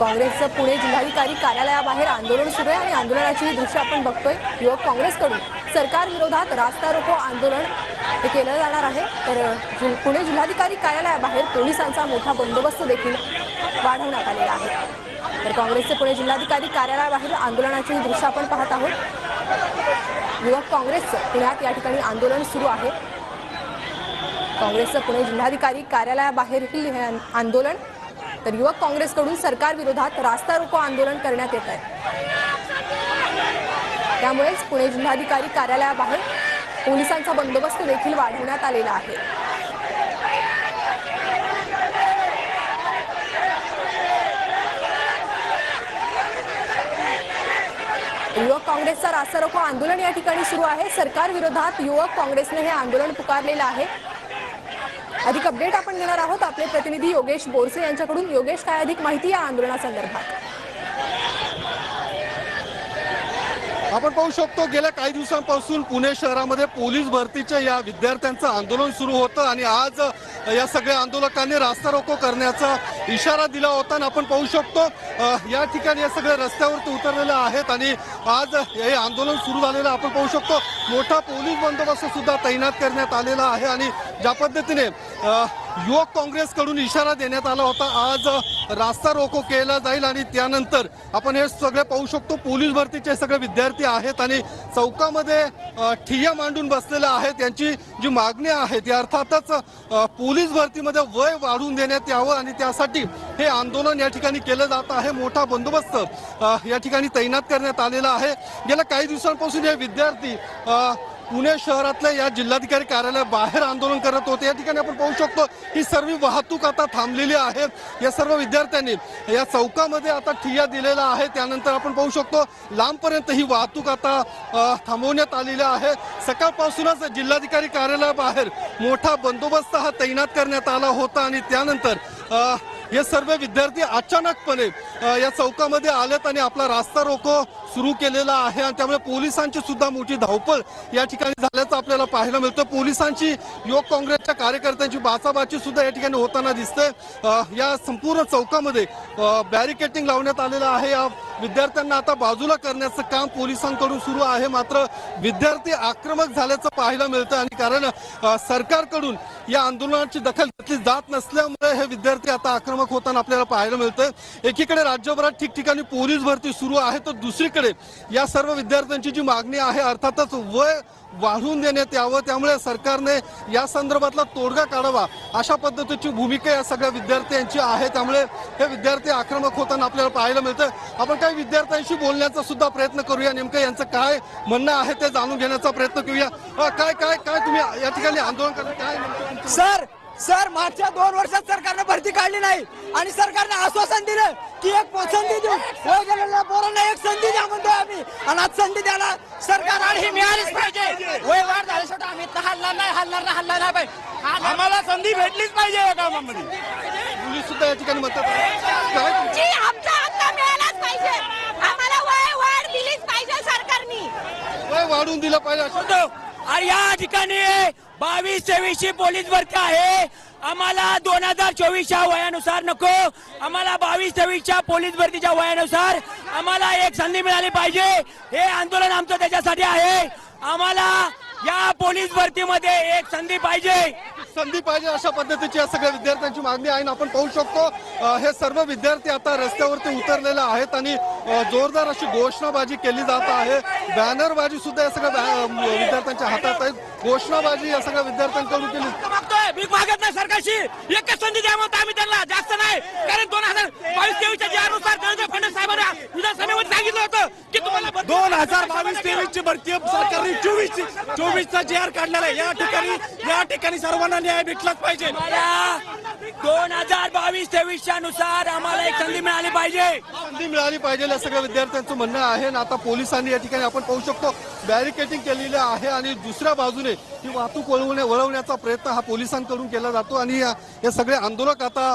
काँग्रेसचं पुणे जिल्हाधिकारी कार्यालयाबाहेर आंदोलन सुरू आहे आणि आंदोलनाची ही दृश्य आपण बघतोय युवक काँग्रेसकडून. सरकार विरोधात रास्ता रोको आंदोलन हे केलं जाणार आहे. तर जि- पुणे जिल्हाधिकारी कार्यालयाबाहेर पोलिसांचा मोठा बंदोबस्त देखील वाढवण्यात आलेला आहे. तर काँग्रेसचे पुणे जिल्हाधिकारी कार्यालयाबाहेर आंदोलनाची ही दृश्य आपण पाहत आहोत. युवक काँग्रेसचं पुण्यात या ठिकाणी आंदोलन सुरू आहे. काँग्रेसचं पुणे जिल्हाधिकारी कार्यालयाबाहेरही हे आंदोलन तर युवक काँग्रेसकडून सरकार विरोधात रास्ता रोको आंदोलन करण्यात येत आहे. त्यामुळेच पुणे जिल्हाधिकारी कार्यालयाबाहेर पोलिसांचा बंदोबस्त देखील वाढवण्यात आलेला आहे. युवक काँग्रेसचा रास्ता रोको आंदोलन या ठिकाणी सुरू आहे. सरकार विरोधात युवक काँग्रेसने हे आंदोलन पुकारलेलं आहे. अधिक अपडेट आपण घेणार आहोत आपले प्रतिनिधी योगेश बोरसे यांच्याकडून. योगेश काय अधिक माहिती या आंदोलनासंदर्भात? आपण पाहू शकतो गेल्या काही दिवसांपासून पुणे शहरामध्ये पोलीस भरतीच्या या विद्यार्थ्यांचं आंदोलन सुरू होतं आणि आज या सगळ्या आंदोलकांनी रास्ता रोको करण्याचा इशारा दिला होता आणि आपण पाहू शकतो या ठिकाणी या सगळ्या रस्त्यावरती उतरलेले आहेत आणि आज हे आंदोलन सुरू झालेलं आपण पाहू शकतो मोठा पोलीस बंदोबस्त सुद्धा तैनात करण्यात आलेला आहे आणि ज्या पद्धतीने युवक काँग्रेसकडून इशारा देण्यात आला होता. आज रास्ता रोको केला जाईल आणि त्यानंतर आपण हे सगळे पाहू शकतो. पोलीस भरतीचे सगळे विद्यार्थी आहेत आणि चौकामध्ये ठिय्या मांडून बसलेले आहेत. यांची जी मागणी आहे ती अर्थातच पोलीस भरतीमध्ये वय वाढून देण्यात यावं आणि त्यासाठी हे आंदोलन या ठिकाणी केलं जात आहे. मोठा बंदोबस्त या ठिकाणी तैनात करण्यात आलेला आहे. गेल्या काही दिवसांपासून हे विद्यार्थी पुणे शहरातल्या या जिल्हाधिकारी कार्यालया बाहेर आंदोलन करत होते. या ठिकाणी आपण पाहू शकतो ही सर्व वाहतूक आता थांबलेली आहे या सर्व विद्यार्थ्यांनी या चौकामध्ये आता ठिय्या दिलेला आहे त्यानंतर आपण पाहू शकतो लांबपर्यंत ही वाहतूक आता थांबवण्यात आलेली आहे. सकाळपासूनच जिल्हाधिकारी कार्यालयाबाहेर मोठा बंदोबस्त हा तैनात करण्यात आला होता आणि त्यानंतर हे सर्व विद्यार्थी अचानकपणे या चौकामध्ये आलेत आणि आपला रास्ता रोको सुरू केलेला आहे आणि त्यामुळे पोलिसांची सुद्धा मोठी धावपळ या ठिकाणी झाल्याचं आपल्याला पाहायला मिळतं पोलिसांची युवक काँग्रेसच्या कार्यकर्त्यांची बाचाबाची सुद्धा या ठिकाणी होताना दिसते या संपूर्ण चौकामध्ये बॅरिकेटिंग लावण्यात आलेलं आहे. या विद्यार्थ्यांना आता बाजूला करण्याचं काम पोलिसांकडून सुरू आहे. मात्र विद्यार्थी आक्रमक झाल्याचं पाहायला मिळतं आणि कारण सरकारकडून या आंदोलनाची दखल घेतली जात नसल्यामुळे हे विद्यार्थी आता आक्रमक होताना आपल्याला पाहायला मिळतं एकीकडे राज्यभरात ठिकठिकाणी पोलीस भरती सुरू आहे तर दुसरीकडे या सर्व विद्यार्थ्यांची जी मागणी आहे अर्थातच वय वाढवून देण्यात यावं त्यामुळे सरकारने या संदर्भातला तोडगा काढावा अशा पद्धतीची भूमिका या सगळ्या विद्यार्थ्यांची आहे. त्यामुळे हे विद्यार्थी आक्रमक होताना आपल्याला पाहायला मिळतं आपण काही विद्यार्थ्यांशी बोलण्याचा सुद्धा प्रयत्न करूया. नेमकं यांचं काय म्हणणं आहे ते जाणून घेण्याचा प्रयत्न करूया. काय काय काय तुम्ही या ठिकाणी आंदोलन करता? काय सर सर मागच्या दोन वर्षात सरकारनं भरती काढली नाही. आणि सरकारनं आश्वासन दिलं की एक संधी देऊ. पोरांना एक संधी द्या म्हणतोय आम्ही. आणि आज संधी द्यायला सरकार आणि ही मिळालीच पाहिजे. वय वाढ झाली शेवटी आम्ही इथं हल्ला नाही हल्ला नाही हल्ला नाही पाहिजे आम्हाला संधी भेटलीच पाहिजे या कामामध्ये. पोलीस सुद्धा या ठिकाणी म्हणतात. आमचा हक्क मिळालाच पाहिजे. आम्हाला वय वाढ दिलीच पाहिजे सरकारनी. वय वाढवून दिलं पाहिजे. आणि या ठिकाणी बावीस तेवीसची पोलीस भरती आहे. आम्हाला दोन हजार चोवीसच्या वयानुसार नको. आम्हाला बावीस तेवीसच्या पोलीस भरतीच्या वयानुसार आम्हाला एक संधी मिळाली पाहिजे. हे आंदोलन आमचं त्याच्यासाठी आहे. आम्हाला या पोलीस भरतीमध्ये एक संधी पाहिजे. संधी पाहिजे अशा पद्धतीची या सगळ्या विद्यार्थ्यांची मागणी आहे आणि आपण पाहू शकतो हे सर्व विद्यार्थी आता रस्त्यावरती उतरलेले आहेत आणि जोरदार अशी घोषणाबाजी केली जात आहे. बॅनरबाजी सुद्धा या सगळ्या विद्यार्थ्यांच्या हातात आहे घोषणाबाजी या सगळ्या विद्यार्थ्यांकडून केली. भीक मागत नाही सरकारशी. एकच संधी द्या म्हणतो आम्ही त्यांना जास्त नाही. कारण दोन हजार बावीस तेवीसच्या जी अनुसार देवेंद्र फडणवीस साहेबांना विधानसभेमध्ये सांगितलं होतं. दोन हजार बावीस तेवीस ची भरती सरकारने चोवीस ची चोवीसचा जी आर काढलेला आहे. या ठिकाणी या ठिकाणी सर्वांना न्याय भेटलाच पाहिजे. दोन हजार बावीस तेवीसच्या नुसार आम्हाला एक संधी मिळाली पाहिजे. संधी मिळाली पाहिजे या सगळ्या विद्यार्थ्यांचं म्हणणं आहे. आणि आता पोलिसांनी या ठिकाणी आपण पाहू शकतो बॅरिकेटिंग केलेली आहे आणि दुसऱ्या बाजूने ही वाहतूक वळवणे वळवण्याचा प्रयत्न हा पोलिसांकडून केला जातो. आणि या- हे सगळे आंदोलक आता